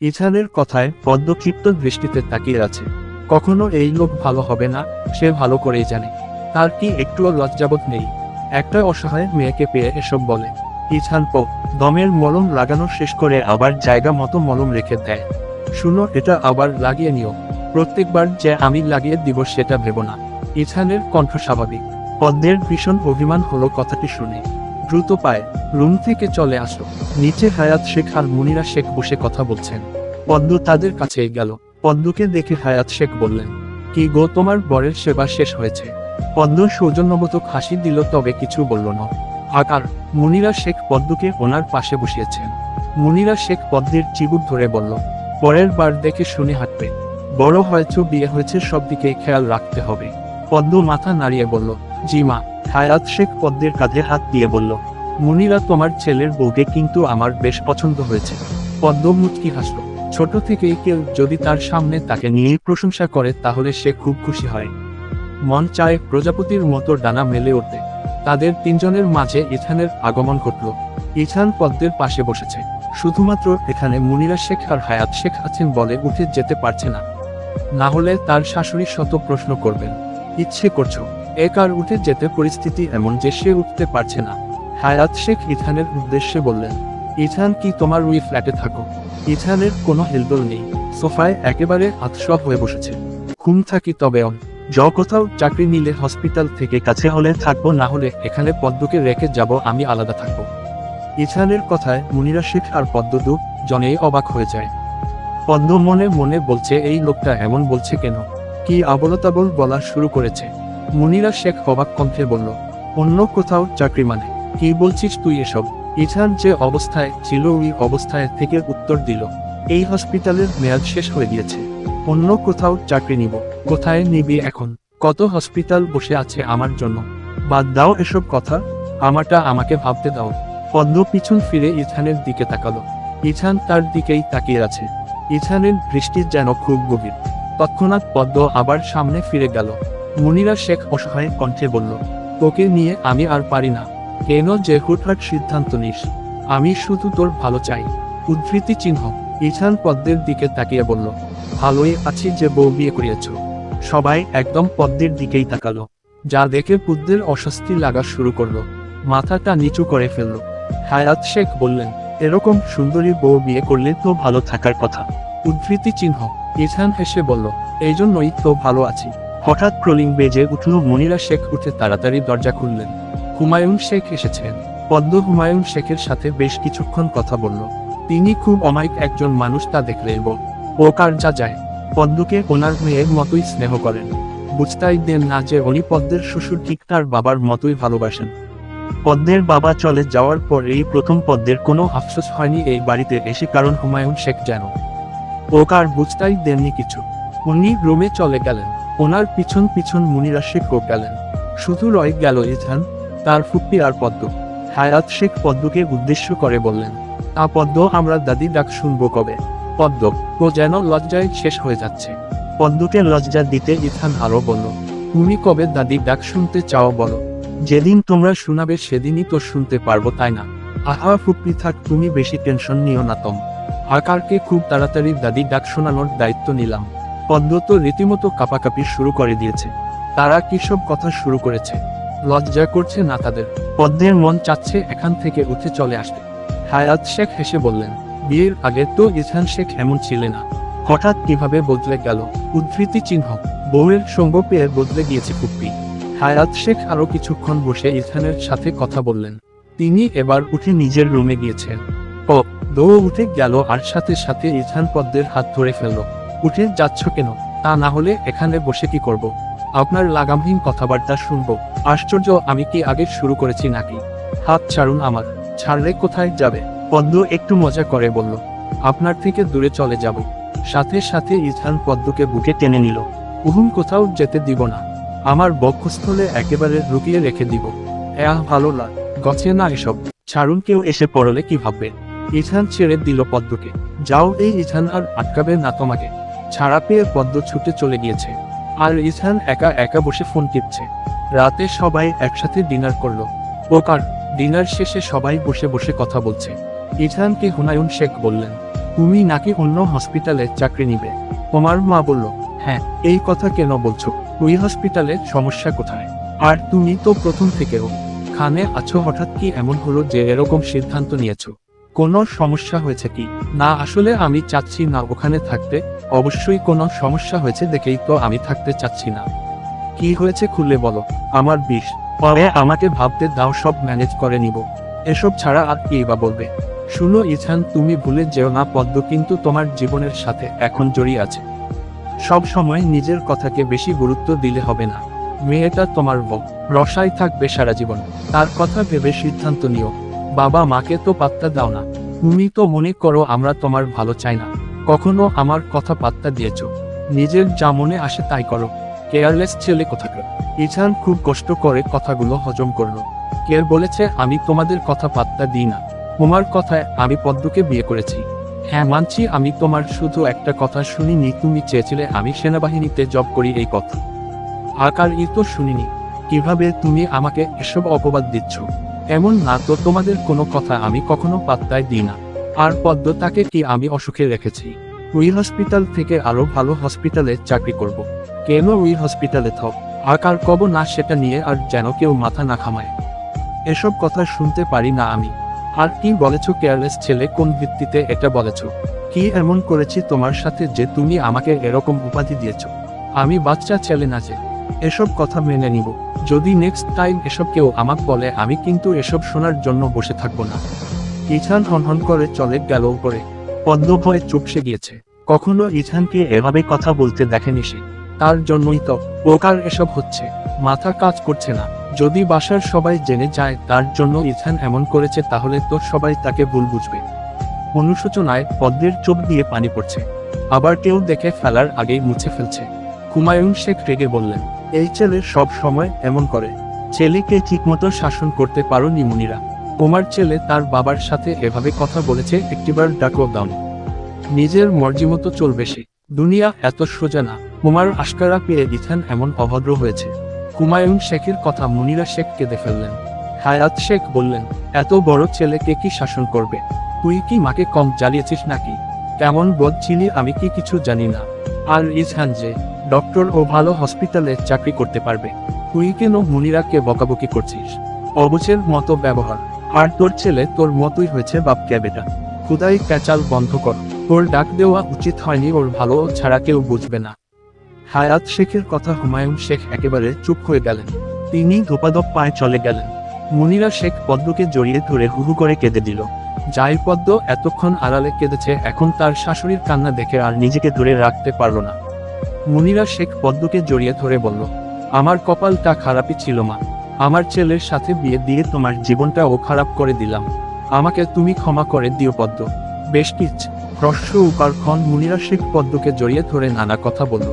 ইছানের কথায় পদ্ম ক্ষিপ্ত দৃষ্টিতে তাকিয়ে আছে। কখনো এই লোক ভালো হবে না, সে ভালো করেই জানে। তার কি একটুও লজ্জাবোধ নেই। একটা অসহায় মেয়েকে পেয়ে এসব বলে। ইছান পো, দমের মলম লাগানো শেষ করে আবার জায়গা মতো মলম রেখে দেয়। শুনো, এটা আবার লাগিয়ে নিও। প্রত্যেকবার যে আমি লাগিয়ে দিব সেটা ভেবো না। ইছানের কণ্ঠ স্বাভাবিক। পদ্মের ভীষণ অভিমান হলো কথাটি শুনে। দ্রুত পায়, রুম থেকে চলে আসো। নিচে হায়াত শেখ আর মুনিরা শেখ বসে কথা বলছেন। পদ্ম তাদের কাছেই গেল। পদ্মকে দেখে হায়াত শেখ বললেন, কি গো, তোমার বরের সেবা শেষ হয়েছে? পদ্ম সৌজন্যবোধক হাসি দিল, তবে কিছু বলল না। আকার, মুনিরা শেখ পদ্মকে ওনার পাশে বসিয়েছেন। মুনিরা শেখ পদ্মের চিবুক ধরে বলল, পরের বার দেখে শুনে হাঁটবে। বড় হয়তো বিয়ে হয়েছে সব দিকে খেয়াল রাখতে হবে। পদ্ম মাথা নাড়িয়ে বলল, জি মা। হায়াত শেখ পদ্মের কাঁধে হাত দিয়ে বলল, মুনিরা তোমার ছেলের বউকে কিন্তু আমার বেশ পছন্দ হয়েছে। পদ্ম মুচকি হাসল, ছোট থেকেই কেউ যদি তার সামনে তাকে নিয়ে প্রশংসা করে তাহলে সে খুব খুশি হয়। মন চায় প্রজাপতির মতো ডানা মেলে উঠতে। তাদের তিনজনের মাঝে ইথানের আগমন ঘটল। ইথান পদ্মের পাশে বসেছে। শুধুমাত্র এখানে মুনিরা শেখ আর হায়াত শেখ আছেন বলে উঠে যেতে পারছে না। না হলে তার শাশুড়ি শত প্রশ্ন করবেন। ইচ্ছে করছ এক আর উঠে যেতে পরিস্থিতি এমন যে সে উঠতে পারছে না। হায়াত শেখ ইথানের উদ্দেশ্যে বললেন, ইথান কি তোমার ওই ফ্ল্যাটে থাকো? ইথানের কোনো হেলদোল নেই। সোফায় একেবারে আতসব হয়ে বসেছে। ঘুম থাকি তবে অন। য কোথাও চাকরি নিলে হসপিটাল থেকে কাছে হলে থাকব, না হলে এখানে পদ্মকে রেখে যাব, আমি আলাদা থাকব। ইথানের কথায় মুনিরা শেখ আর পদ্মদু জনেই অবাক হয়ে যায়। পদ্ম মনে মনে বলছে, এই লোকটা এমন বলছে কেন? কি আবলতাবল বলা শুরু করেছে? মুনিরা শেখ অবাক কণ্ঠে বলল, অন্য কোথাও চাকরি মানে? কি বলছিস তুই এসব? ইথান যে অবস্থায় ছিল ওই অবস্থায় থেকে উত্তর দিল, এই হসপিটালের মেয়াদ শেষ হয়ে গিয়েছে। অন্য কোথাও চাকরি নিব। কোথায় নিবি এখন? কত হসপিটাল বসে আছে আমার জন্য? বাদ দাও এসব কথা। আমারটা আমাকে ভাবতে দাও। পদ্ম পিছন ফিরে ইথানের দিকে তাকালো। ইছান তার দিকেই তাকিয়ে আছে। ইছানের দৃষ্টি যেন খুব গভীর। তৎক্ষণাৎ পদ্ম আবার সামনে ফিরে গেল। মুনিরা শেখ অসহায় কণ্ঠে বলল, তোকে নিয়ে আমি আর পারি না। কেন যে হুটহাট সিদ্ধান্ত নিস? আমি শুধু তোর ভালো চাই। উদ্ধৃতি চিহ্ন ইথান পদ্মের দিকে তাকিয়ে বলল, ভালোই আছি যে বউ বিয়ে করিয়েছ। সবাই একদম পদ্মের দিকেই তাকালো। যা দেখে পুদ্দের অস্বস্তি লাগা শুরু করল। মাথাটা নিচু করে ফেলল। হায়াত শেখ বললেন, এরকম সুন্দরী বউ বিয়ে করলে তো ভালো থাকার কথা। উদ্ধৃতি চিহ্ন ইথান হেসে বলল এই জন্যই তো ভালো আছি। হঠাৎ ক্রলিং বেজে উঠল মনিরা শেখ উঠে তাড়াতাড়ি দরজা খুললেন। হুমায়ুন শেখ এসেছেন। পদ্ম হুমায়ুন শেখের সাথে বেশ কিছুক্ষণ কথা বলল। তিনি খুব অমায়িক একজন মানুষ তা দেখলে এব ও কার যা যায়। পদ্মকে ওনার মেয়ের মতোই স্নেহ করেন। বুঝতাই দেন না যে উনি পদ্মের শ্বশুর ঠিক তার বাবার মতোই ভালোবাসেন। পদ্মের বাবা চলে যাওয়ার পর এই প্রথম পদ্মের কোনো আফসোস হয়নি এই বাড়িতে এসে কারণ হুমায়ুন শেখ যেন। ও কার বুঝতাই দেননি কিছু। উনি রোমে চলে গেলেন। ওনার পিছন পিছন মুনিরা শেখও গেলেন। শুধু রয় গেল ইথান তার ফুপ্পি আর পদ্ম। হায়াত শেখ পদ্মকে উদ্দেশ্য করে বললেন, তা পদ্ম, আমরা দাদি ডাক শুনব কবে? পদ্ম ও যেন লজ্জায় শেষ হয়ে যাচ্ছে। পদ্মকে লজ্জা দিতে ইথান আরও বলল, তুমি কবে দাদি ডাক শুনতে চাও বলো? যেদিন তোমরা শোনাবে সেদিনই তো শুনতে পারব, তাই না? আহা ফুপ্পি থাক, তুমি বেশি টেনশন নিও না, তম। আকারকে খুব তাড়াতাড়ি দাদি ডাক শোনানোর দায়িত্ব নিলাম। পদ্ম তো রীতিমতো কাপাকাপি শুরু করে দিয়েছে। তারা কি সব কথা শুরু করেছে? লজ্জা করছে না তাদের। পদ্মের মন চাচ্ছে এখান থেকে উঠে চলে আসতে। হায়াত শেখ হেসে বললেন, বিয়ের আগে তো ইথান শেখ এমন ছিলে না। হঠাৎ কীভাবে বদলে গেল? উদ্ধৃতি চিহ্ন। বউয়ের সঙ্গ পেয়ে বদলে গিয়েছে কুপ্পি। হায়াত শেখ আরও কিছুক্ষণ বসে ইথানের সাথে কথা বললেন। তিনি এবার উঠে নিজের রুমে গিয়েছেন। ও দৌ উঠে গেল আর সাথে সাথে ইথান পদ্মের হাত ধরে ফেলল। উঠে যাচ্ছ কেন? তা না হলে এখানে বসে কি করব? আপনার লাগামহীন কথাবার্তা শুনব। আশ্চর্য, আমি কি আগে শুরু করেছি নাকি? হাত ছাড়ুন আমার। ছাড়লে কোথায় যাবে? পদ্ম একটু মজা করে বলল। আপনার থেকে দূরে চলে যাব। সাথে সাথে ইথান পদ্মকে বুকে টেনে নিল। উহুম, কোথাও যেতে দিব না। আমার বক্ষস্থলে একেবারে রুকিয়ে রেখে দিব। এহ ভালো লাগ গছে না এসব। ছাড়ুন, কেউ এসে পড়লে কি ভাববে? ইথান ছেড়ে দিল পদ্মকে। যাও, এই ইথান আর আটকাবে না তোমাকে। ছাড়া পেয়ে পদ্ম ছুটে চলে গিয়েছে। আর ইথান একা একা বসে ফোন টিপছে। রাতে সবাই একসাথে ডিনার করল। ওকার ডিনার শেষে সবাই বসে বসে কথা বলছে। ইথানকে হুনায়ুন শেখ বললেন, তুমি নাকি অন্য হসপিটালে চাকরি নিবে? তোমার মা বলল হ্যাঁ এই কথা কেন বলছো? ওই হসপিটালের সমস্যা কোথায়? আর তুমি তো প্রথম থেকেও। খানে আছো, হঠাৎ কি এমন হলো যে এরকম সিদ্ধান্ত নিয়েছো? কোনো সমস্যা হয়েছে কি? না, আসলে আমি চাচ্ছি না ওখানে থাকতে। অবশ্যই কোনো সমস্যা হয়েছে দেখেই তো আমি থাকতে চাচ্ছি না। কি হয়েছে খুলে বলো? আমার বিষ। পরে আমাকে ভাবতে দাও সব ম্যানেজ করে নিব। এসব ছাড়া আর কি বা বলবে? শুনো ইছান, তুমি ভুলে যেও না পদ্ম, কিন্তু তোমার জীবনের সাথে এখন জড়িয়ে আছে। সব সময় নিজের কথাকে বেশি গুরুত্ব দিলে হবে না। মেয়েটা তোমার বউ। রসাই থাকবে সারা জীবন। তার কথা ভেবে সিদ্ধান্ত নিও। বাবা মাকে তো পাত্তা দাও না। তুমি তো মনে করো আমরা তোমার ভালো চাই না। কখনো আমার কথা পাত্তা দিয়েছ। নিজের যা মনে আসে তাই করো। কেয়ারলেস ছেলে কোথাকার। ইছান খুব কষ্ট করে কথাগুলো হজম করল। কেয়ার বলেছে, আমি তোমাদের কথা পাত্তা দিই না। তোমার কথায় আমি পদ্মকে বিয়ে করেছি। হ্যাঁ মানছি, আমি তোমার শুধু একটা কথা শুনিনি। তুমি চেয়েছিলে আমি সেনাবাহিনীতে জব করি এই কথা। আকার ই তো শুনিনি। কীভাবে তুমি আমাকে এসব অপবাদ দিচ্ছ? এমন না তো তোমাদের কোনো কথা আমি কখনো পাত্তায় দিই না। আর পদ্ম তাকে কি আমি অসুখে রেখেছি? উই হসপিটাল থেকে আরও ভালো হসপিটালে চাকরি করব। কেন উই হসপিটালে থক আকার কব না সেটা নিয়ে আর যেন কেউ মাথা না খামায় এসব কথা শুনতে পারি না আমি। আর কি বলেছ কেয়ারলেস ছেলে কোন ভিত্তিতে এটা বলেছ? কি এমন করেছি তোমার সাথে যে তুমি আমাকে এরকম উপাধি দিয়েছ? আমি বাচ্চা ছেলে না যে। এসব কথা মেনে নিব। যদি নেক্সট টাইম এসব কেউ আমাকে বলে, আমি কিন্তু এসব শোনার জন্য বসে থাকব না। ইছান হনহন করে চলে গেল উপরে। পদ্ম ভয়ে চুপসে গিয়েছে। কখনো ইছানকে এভাবে কথা বলতে দেখেনি সে। তার জন্যই তো প্রকার এসব হচ্ছে। মাথা কাজ করছে না। যদি বাসার সবাই জেনে যায় তার জন্য ইথান এমন করেছে তাহলে তো সবাই তাকে ভুল বুঝবে। অনুশোচনায় পদ্মের চোখ দিয়ে পানি পড়ছে। আবার কেউ দেখে ফেলার আগেই মুছে ফেলছে। হুমায়ুন শেখ রেগে বললেন, এই ছেলে সব সময় এমন করে। ছেলেকে ঠিকমতো শাসন করতে পারো নিমুনিরা তোমার ছেলে তার বাবার সাথে এভাবে কথা বলেছে, একটিবার ডাকও দাও। নিজের মর্জি মতো চলবে সে। দুনিয়া এত সোজা না। কুমার আশকারা পেয়ে ইথান এমন অভদ্র হয়েছে। হুমায়ুন শেখের কথা মুনিরা শেখ কেঁদে ফেললেন। হায়াত শেখ বললেন, এত বড় ছেলেকে কি শাসন করবে? তুই কি মাকে কম জ্বালিয়েছিস নাকি? কেমন বলছিলি আমি কি কিছু জানি না। আর ইজহান যে, ডক্টর ও ভালো হসপিটালে চাকরি করতে পারবে। তুই কেন মুনিরাকে বকাবকি করছিস? অবুচের মতো ব্যবহার। আর তোর ছেলে তোর মতোই হয়েছে বাপ বেটা। খুদাই ক্যাচাল বন্ধ কর। তোর ডাক দেওয়া উচিত হয়নি ওর ভালো ছাড়া কেউ বুঝবে না। হায়াত শেখের কথা হুমায়ুন শেখ একেবারে চুপ হয়ে গেলেন। তিনি ধোপাধপ পায়ে চলে গেলেন। মুনিরা শেখ পদ্মকে জড়িয়ে ধরে হুহু করে কেঁদে দিল। যাই পদ্ম এতক্ষণ আড়ালে কেঁদেছে, এখন তার শাশুড়ির কান্না দেখে আর নিজেকে ধরে রাখতে পারল না। মুনিরা শেখ পদ্মকে জড়িয়ে ধরে বলল, আমার কপালটা খারাপই ছিল মা। আমার ছেলের সাথে বিয়ে দিয়ে তোমার জীবনটাও খারাপ করে দিলাম। আমাকে তুমি ক্ষমা করে দিও পদ্ম। বেশ কিচ, হ্রস্ব উকার ক্ষণ মুনিরা শেখ পদ্মকে জড়িয়ে ধরে নানা কথা বলল।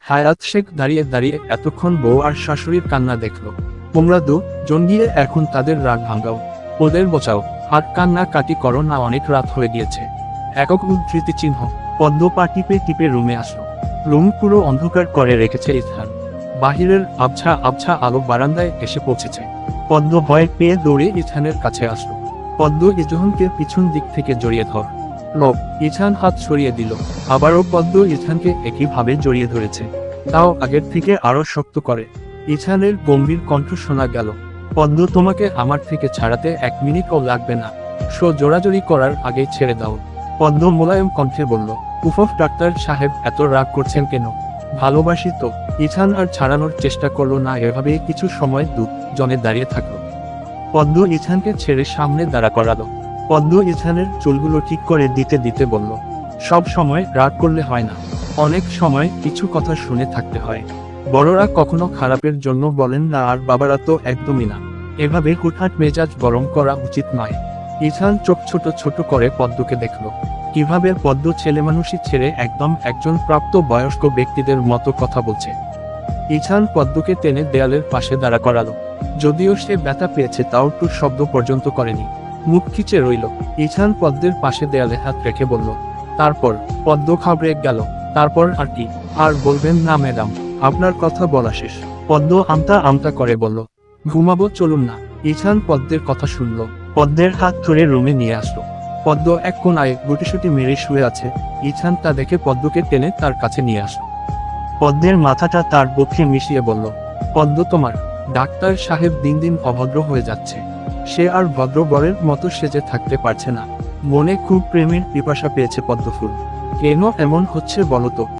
হায়াত শেখ দাঁড়িয়ে দাঁড়িয়ে এতক্ষণ বউ আর শাশুড়ির কান্না দেখল। তোমরা দু জন গিয়ে এখন তাদের রাগ ভাঙ্গাও ওদের বোঝাও আর কান্না কাটি করো না, অনেক রাত হয়ে গিয়েছে। একক উদ্ধৃতি চিহ্ন, পদ্ম পা টিপে টিপে রুমে আসলো। রুম পুরো অন্ধকার করে রেখেছে ইথান বাহিরের আবছা আবছা আলো বারান্দায় এসে পৌঁছেছে। পদ্ম ভয় পেয়ে দৌড়ে ইথানের কাছে আসলো। পদ্ম ইজহনকে পিছন দিক থেকে জড়িয়ে ধর। লোক ইছান হাত সরিয়ে দিল। আবারও পদ্ম ইছানকে একইভাবে জড়িয়ে ধরেছে। তাও আগের থেকে আরও শক্ত করে। ইছানের গম্ভীর কণ্ঠ শোনা গেল। পদ্ম, তোমাকে আমার থেকে ছাড়াতে এক মিনিটও লাগবে না। সো জোড়াজড়ি করার আগে ছেড়ে দাও। পদ্ম মোলায়েম কণ্ঠে বলল উফফ ডাক্তার সাহেব, এত রাগ করছেন কেন? ভালোবাসি তো, ইছান আর ছাড়ানোর চেষ্টা করল না, এভাবে কিছু সময় দু জনে দাঁড়িয়ে থাকল। পদ্ম ইছানকে ছেড়ে সামনে দাঁড়া করালো। পদ্ম ইছানের চুলগুলো ঠিক করে দিতে দিতে বলল, সব সময় রাগ করলে হয় না। অনেক সময় কিছু কথা শুনে থাকতে হয়। বড়রা কখনো খারাপের জন্য বলেন না, আর বাবারা তো একদমই না। এভাবে হুটহাট মেজাজ গরম করা উচিত নয়। ইছান চোখ ছোট ছোট করে পদ্মকে দেখল। কীভাবে পদ্ম ছেলে মানুষই ছেড়ে একদম একজন প্রাপ্ত বয়স্ক ব্যক্তিদের মতো কথা বলছে। ইছান পদ্মকে টেনে দেয়ালের পাশে দাঁড়া করালো। যদিও সে ব্যথা পেয়েছে, তাও টু শব্দ পর্যন্ত করেনি। মুখ খিচে রইল। ইছান পদ্মের পাশে দেয়ালে হাত রেখে বলল, তারপর? পদ্ম খাবড়ে গেল, তারপর আর কি? আর বলবেন না, ম্যাডাম। আপনার কথা বলা শেষ। পদ্ম আমতা আমতা করে বলল, ঘুমাবো, চলুন না। ইছান পদ্মের কথা শুনল। পদ্মের হাত ধরে রুমে নিয়ে আসলো। পদ্ম এক কোনায় গুটিসুটি মেরে শুয়ে আছে। ইছান তা দেখে পদ্মকে টেনে তার কাছে নিয়ে আসে। পদ্মের মাথাটা তার বক্ষে মিশিয়ে বলল, পদ্ম তোমার, ডাক্তার সাহেব দিন দিন অভদ্র হয়ে যাচ্ছে। সে আর ভদ্রবরের মতো সেজে থাকতে পারছে না। মনে খুব প্রেমের পিপাসা পেয়েছে পদ্মফুল। কেন এমন হচ্ছে বলতো